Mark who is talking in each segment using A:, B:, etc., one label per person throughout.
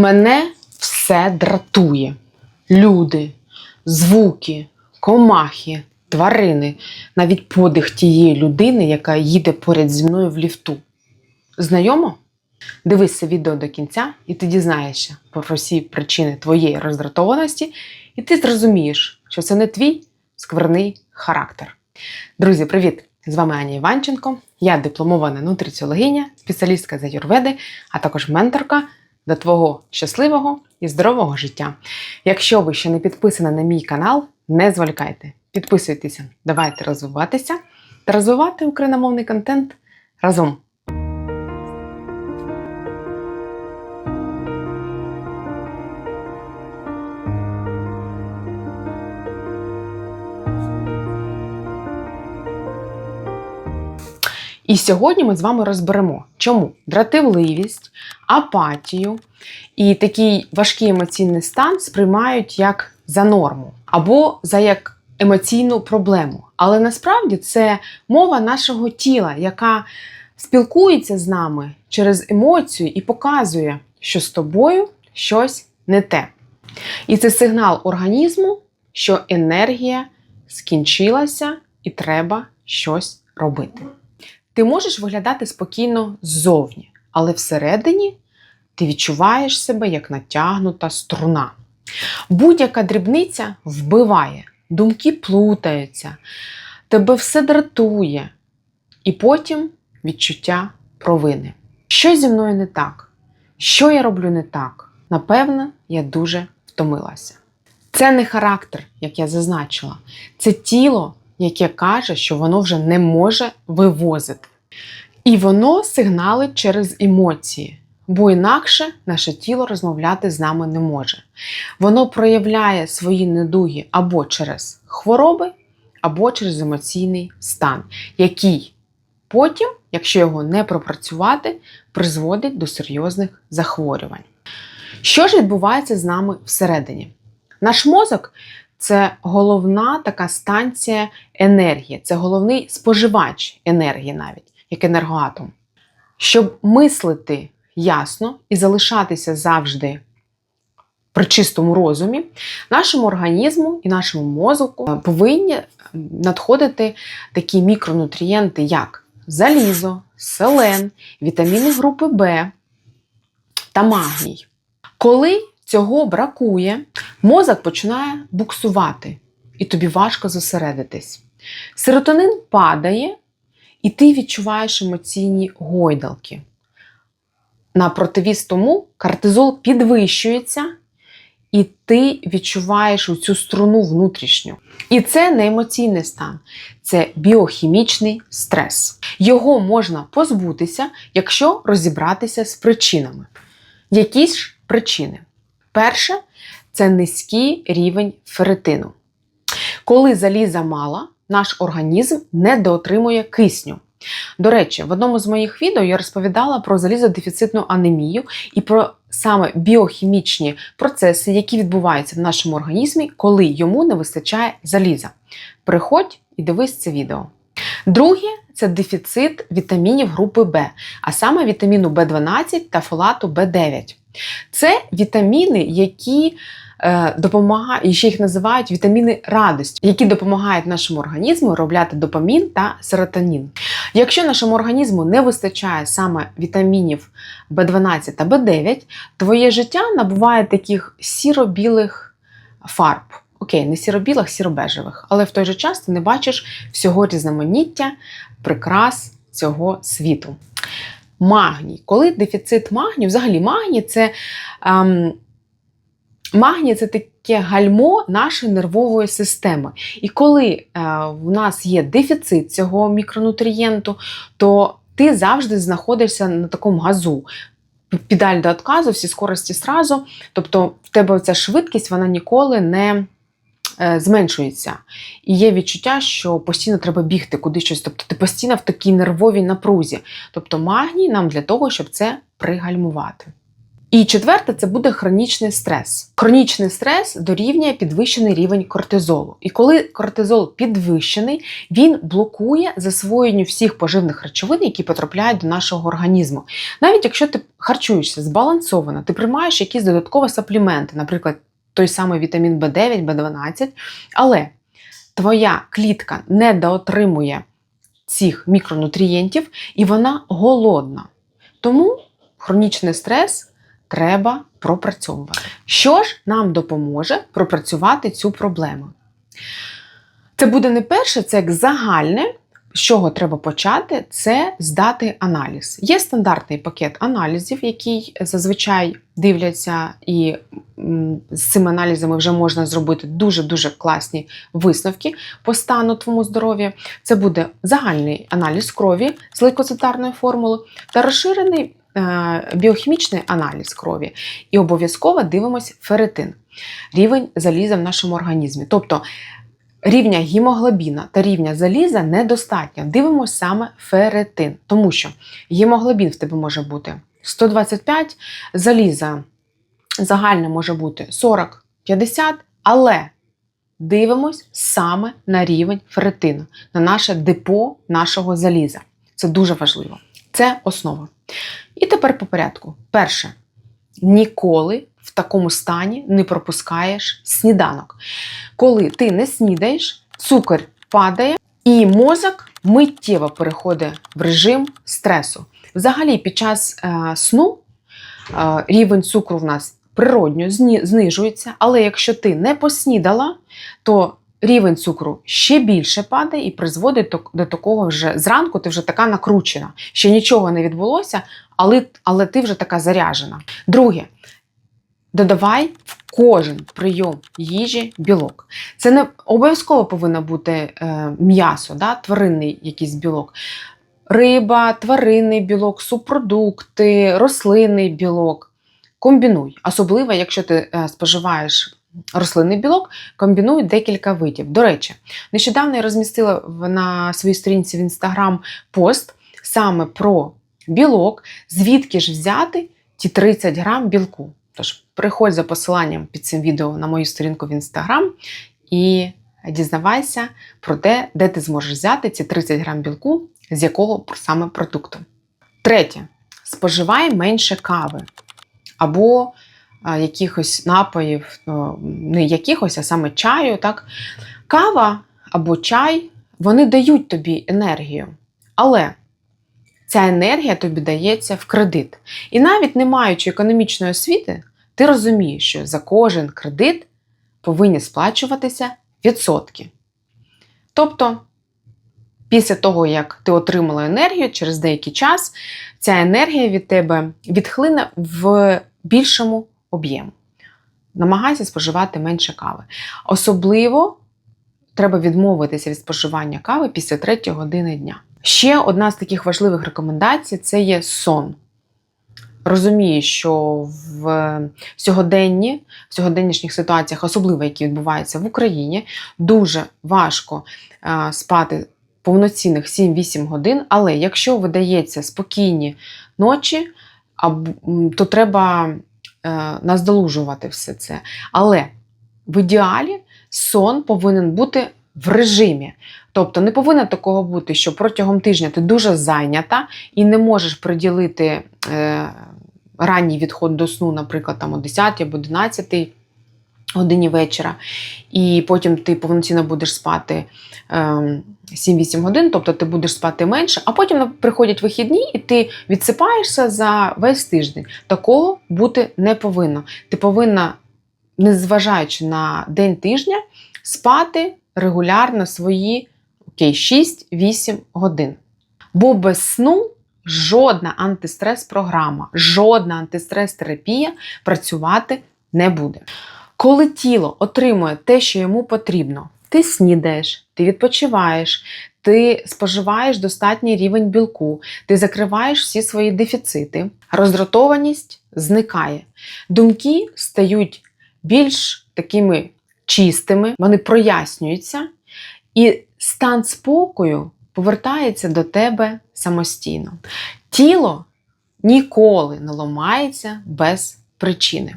A: Мене все дратує. Люди, звуки, комахи, тварини, навіть подих тієї людини, яка їде поряд зі мною в ліфту. Знайомо? Дивись це відео до кінця, і ти дізнаєшся про всі причини твоєї роздратованості, і ти зрозумієш, що це не твій скверний характер. Друзі, привіт! З вами Аня Іванченко. Я дипломована нутриціологиня, спеціалістка з аюрведи, а також менторка до твого щасливого і здорового життя. Якщо ви ще не підписані на мій канал, не зволікайте, підписуйтеся, давайте розвиватися та розвивати україномовний контент разом. І сьогодні ми з вами розберемо, чому дратівливість, апатію і такий важкий емоційний стан сприймають як за норму або за як емоційну проблему. Але насправді це мова нашого тіла, яка спілкується з нами через емоцію і показує, що з тобою щось не те. І це сигнал організму, що енергія скінчилася і треба щось робити. Ти можеш виглядати спокійно ззовні, але всередині ти відчуваєш себе як натягнута струна. Будь-яка дрібниця вбиває, думки плутаються, тебе все дратує, і потім відчуття провини. Що зі мною не так? Що я роблю не так? Напевно, я дуже втомилася. Це не характер, як я зазначила, це тіло, яке каже, що воно вже не може вивозити. І воно сигналить через емоції, бо інакше наше тіло розмовляти з нами не може. Воно проявляє свої недуги або через хвороби, або через емоційний стан, який потім, якщо його не пропрацювати, призводить до серйозних захворювань. Що ж відбувається з нами всередині? Наш мозок це головна така станція енергії, це головний споживач енергії навіть, як енергоатом. Щоб мислити ясно і залишатися завжди при чистому розумі, нашому організму і нашому мозку повинні надходити такі мікронутрієнти, як залізо, селен, вітаміни групи В та магній. Коли цього бракує, мозок починає буксувати, і тобі важко зосередитись. Серотонин падає, і ти відчуваєш емоційні гойдалки. На противіз тому кортизол підвищується, і ти відчуваєш цю струну внутрішню. І це не емоційний стан, це біохімічний стрес. Його можна позбутися, якщо розібратися з причинами. Які ж причини? Перше це низький рівень ферритину. Коли заліза мало, наш організм недоотримує кисню. До речі, в одному з моїх відео я розповідала про залізодефіцитну анемію і про саме біохімічні процеси, які відбуваються в нашому організмі, коли йому не вистачає заліза. Приходь і дивись це відео. Друге це дефіцит вітамінів групи В, а саме вітаміну В12 та фолату В9. Це вітаміни, які е, допомагають, ще їх називають вітаміни радості, які допомагають нашому організму виробляти допамін та серотонін. Якщо нашому організму не вистачає саме вітамінів В12 та В9, твоє життя набуває таких сіро-білих фарб. Окей, не сіро-білих, сіро-бежевих, але в той же час ти не бачиш всього різноманіття, прикрас цього світу. Магній. Коли дефіцит магнію, взагалі магній це ем, магній це таке гальмо нашої нервової системи. І коли е, в нас є дефіцит цього мікронутрієнту, то ти завжди знаходишся на такому газу. Педаль до відказу, всі скорості зразу. Тобто в тебе ця швидкість вона ніколи не зменшується. І є відчуття, що постійно треба бігти куди щось. Тобто ти постійно в такій нервовій напрузі. Тобто магній нам для того, щоб це пригальмувати. І четверте, це буде хронічний стрес. Хронічний стрес дорівнює підвищений рівень кортизолу. І коли кортизол підвищений, він блокує засвоєння всіх поживних речовин, які потрапляють до нашого організму. Навіть якщо ти харчуєшся збалансовано, ти приймаєш якісь додаткові сапліменти, наприклад, той самий вітамін В9, В12, але твоя клітка недоотримує цих мікронутрієнтів і вона голодна. Тому хронічний стрес треба пропрацьовувати. Що ж нам допоможе пропрацювати цю проблему? Це буде не перше, це як загальне. З чого треба почати, це здати аналіз. Є стандартний пакет аналізів, який зазвичай дивляться, і з цими аналізами вже можна зробити дуже-дуже класні висновки по стану твоєму здоров'я. Це буде загальний аналіз крові з лейкоцитарною формулою та розширений е, біохімічний аналіз крові. І обов'язково дивимось ферритин, рівень заліза в нашому організмі. Тобто рівня гемоглобіна та рівня заліза недостатньо. Дивимося саме ферритин, тому що гемоглобін в тебе може бути 125, заліза загальне може бути 40-50, але дивимось саме на рівень ферритину, на наше депо нашого заліза. Це дуже важливо. Це основа. І тепер по порядку. Перше, ніколи в такому стані не пропускаєш сніданок. Коли ти не снідаєш, цукор падає, і мозок миттєво переходить в режим стресу. Взагалі, під час е, сну е, рівень цукру в нас природньо знижується, але якщо ти не поснідала, то рівень цукру ще більше падає і призводить до такого вже зранку ти вже така накручена. Ще нічого не відбулося, але, але ти вже така заряжена. Друге, додавай в кожен прийом їжі білок. Це не обов'язково повинно бути е, м'ясо, да, тваринний якийсь білок. Риба, тваринний білок, субпродукти, рослинний білок. Комбінуй. Особливо, якщо ти е, споживаєш рослинний білок, комбінуй декілька видів. До речі, нещодавно я розмістила на своїй сторінці в інстаграм пост саме про білок, звідки ж взяти ті 30 грам білку. Тож приходь за посиланням під цим відео на мою сторінку в інстаграм і дізнавайся про те, де ти зможеш взяти ці 30 грам білку, з якого саме продукту. Третє. Споживай менше кави або а, якихось напоїв, ну, не якихось, а саме чаю. Так? Кава або чай вони дають тобі енергію. Але ця енергія тобі дається в кредит. І навіть не маючи економічної освіти, ти розумієш, що за кожен кредит повинні сплачуватися відсотки. Тобто, після того, як ти отримала енергію, через деякий час ця енергія від тебе відхлине в більшому об'єму. Намагайся споживати менше кави. Особливо треба відмовитися від споживання кави після 3 години дня. Ще одна з таких важливих рекомендацій це є сон. Розумію, що в сьогоденні, в сьогоденнішніх ситуаціях, особливо які відбуваються в Україні, дуже важко спати повноцінних 7-8 годин. Але якщо видається спокійні ночі, то треба е, наздолужувати все це. Але в ідеалі сон повинен бути в режимі. Тобто не повинно такого бути, що протягом тижня ти дуже зайнята і не можеш приділити е, ранній відход до сну, наприклад, там о 10 або 11 годині вечора, і потім ти повноцінно будеш спати е, 7-8 годин, тобто ти будеш спати менше, а потім приходять вихідні, і ти відсипаєшся за весь тиждень. Такого бути не повинно. Ти повинна, незважаючи на день тижня, спати регулярно свої окей, 6-8 годин. Бо без сну жодна антистрес-програма, жодна антистрес-терапія працювати не буде. Коли тіло отримує те, що йому потрібно, ти снідаєш, ти відпочиваєш, ти споживаєш достатній рівень білку, ти закриваєш всі свої дефіцити, роздратованість зникає. Думки стають більш такими чистими, вони прояснюються, і стан спокою повертається до тебе самостійно. Тіло ніколи не ламається без причини.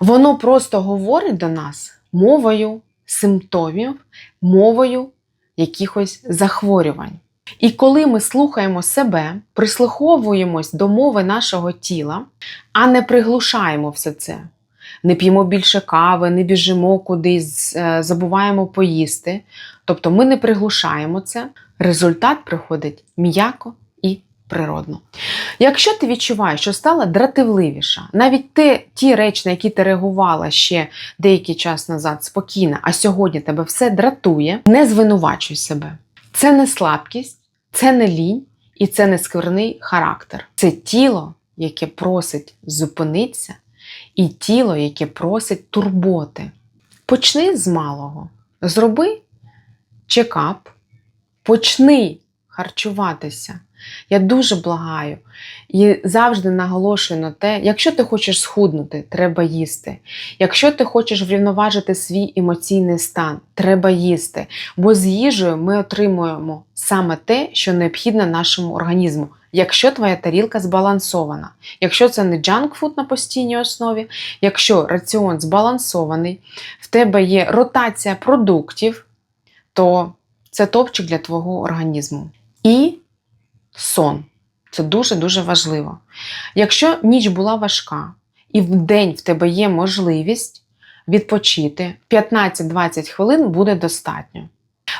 A: Воно просто говорить до нас мовою симптомів, мовою якихось захворювань. І коли ми слухаємо себе, прислуховуємось до мови нашого тіла, а не приглушаємо все це, не п'ємо більше кави, не біжимо кудись, е, забуваємо поїсти. Тобто ми не приглушаємо це, результат приходить м'яко і природно. Якщо ти відчуваєш, що стала дратівливіша, навіть те, ті речі, на які ти реагувала ще деякий час назад спокійно, а сьогодні тебе все дратує, не звинувачуй себе. Це не слабкість, це не лінь і це не скверний характер. Це тіло, яке просить зупинитися, і тіло, яке просить турботи. Почни з малого. Зроби чекап, почни харчуватися. Я дуже благаю і завжди наголошую на те, якщо ти хочеш схуднути, треба їсти. Якщо ти хочеш врівноважити свій емоційний стан, треба їсти. Бо з їжею ми отримуємо саме те, що необхідно нашому організму. Якщо твоя тарілка збалансована, якщо це не джанкфуд на постійній основі, якщо раціон збалансований, в тебе є ротація продуктів, то це топчик для твого організму. І сон. Це дуже-дуже важливо. Якщо ніч була важка, і в день в тебе є можливість відпочити, 15-20 хвилин буде достатньо.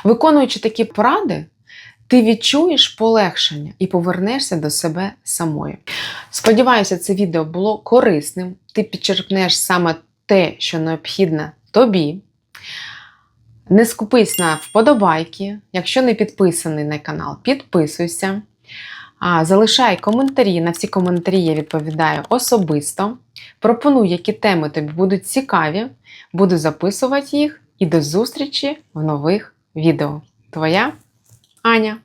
A: Виконуючи такі поради, ти відчуєш полегшення і повернешся до себе самої. Сподіваюся, це відео було корисним. Ти підчерпнеш саме те, що необхідно тобі. Не скупись на вподобайки. Якщо не підписаний на канал, підписуйся. А, Залишай коментарі. На всі коментарі я відповідаю особисто. Пропоную, які теми тобі будуть цікаві. Буду записувати їх і до зустрічі в нових відео. Твоя Аня.